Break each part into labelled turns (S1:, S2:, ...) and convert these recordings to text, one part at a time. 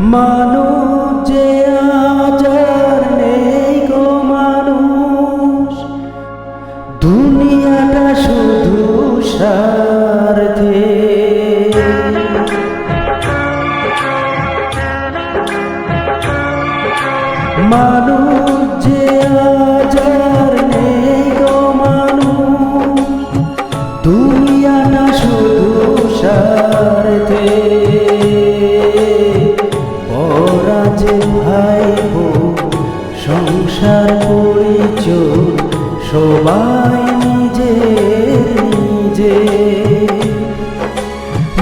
S1: মানুষ যে আজার নেই গো মানুষ দুনিয়াটা শুধু স্বার্থে। মানুষ পরাজ ভাই সংসার পরিচয় সবাই নিজে নিজে।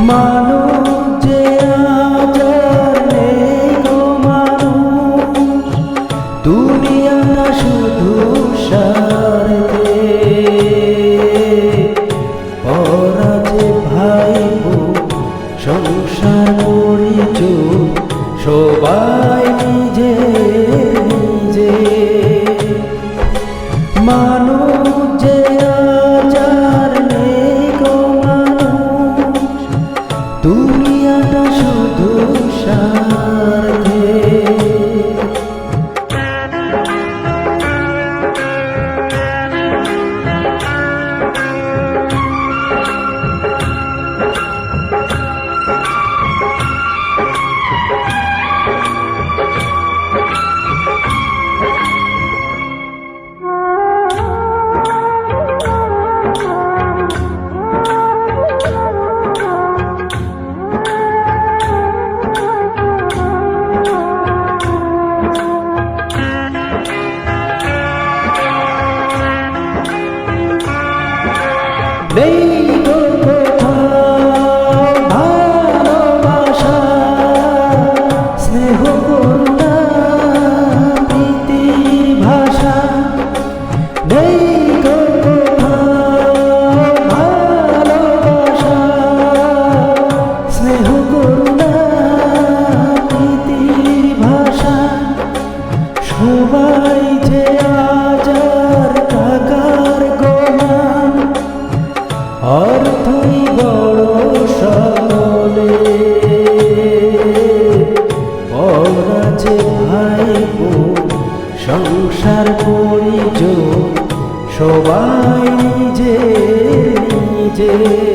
S1: মানুষ যে আজার নেই মানুষ দুনিয়াটা শুধু স্বার্থে নেই সংসার পরিচয় সবাই নিজে নিজে।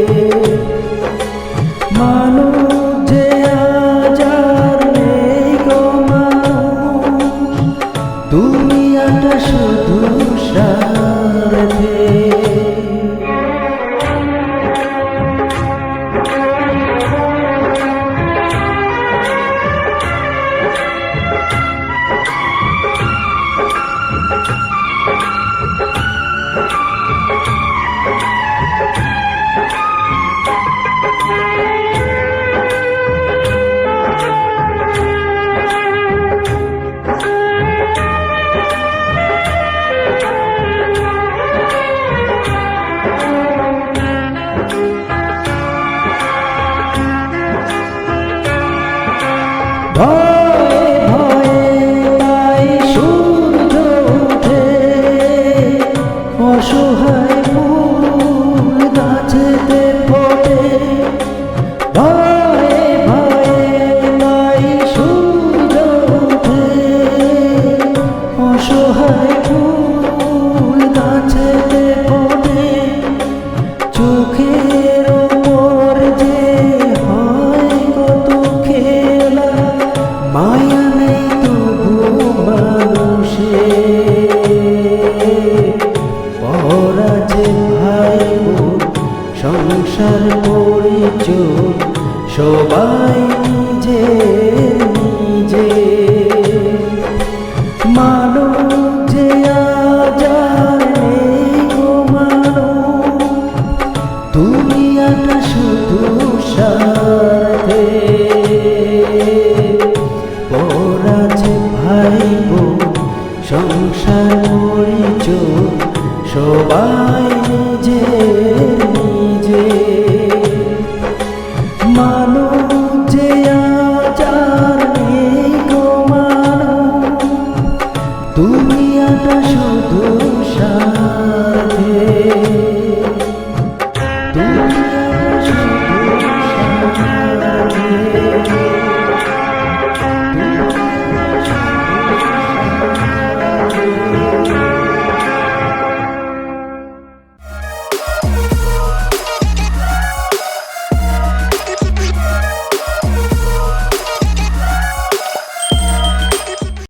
S1: অসহায় ফুল গাছেতে ফোটে ভয়ে ভয়ে তাই সূর্য ওঠে অসহায় ফুল গাছেতে পরিচয় সবাই নিজে নিজে। মানুষ যে নেই গো মানুষ দুনিয়াটা শুধু সাথে। পরাজে ভাই বোন সংসার পরিচয়, সবাই নিজে